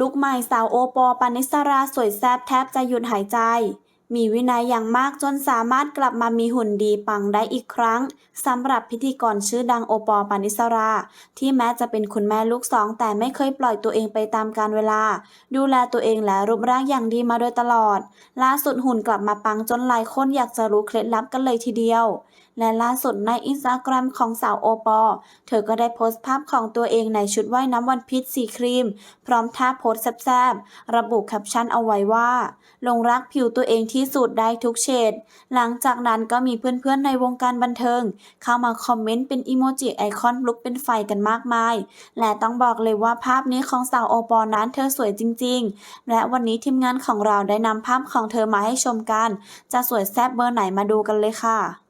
ลุกใหม่สาวโอปอล์ปานิสราสวยแซบแทบจะหยุดหายใจ มีวินัยอย่างมากจนสามารถกลับมามีหุ่นดีปังได้อีกครั้งสำหรับพิธีกรชื่อดังโอปอล์ปานิสรา ที่แม้จะเป็นคุณแม่ลูกสอง แต่ไม่เคยปล่อยตัวเองไปตามกาลเวลา ดูแลตัวเองและรูปร่างอย่างดีมาโดยตลอด ล่าสุดหุ่นกลับมาปังจนหลายคนอยากจะรู้เคล็ดลับกันเลยทีเดียว และล่าสุดในอินสตาแกรมของสาวโอปอลเธอก็ได้โพสต์ภาพของตัวเองในชุดว่ายน้ำวันพีชสีครีม พร้อมท่าโพสแซบๆระบุแคปชั่นเอาไว้ว่าลงรักผิวตัวเองที่สุดได้ทุกเฉด หลังจากนั้นก็มีเพื่อนๆในวงการบันเทิง เข้ามาคอมเมนต์เป็นอีโมจิไอคอนลุกเป็นไฟกันมากมาย และต้องบอกเลยว่าภาพนี้ของสาวโอปอลนั้นเธอสวยจริง ๆ และวันนี้ทีมงานของเราได้นำภาพของเธอมาให้ชมกัน จะสวยแซ่บเบอร์ไหนมาดูกันเลยค่ะ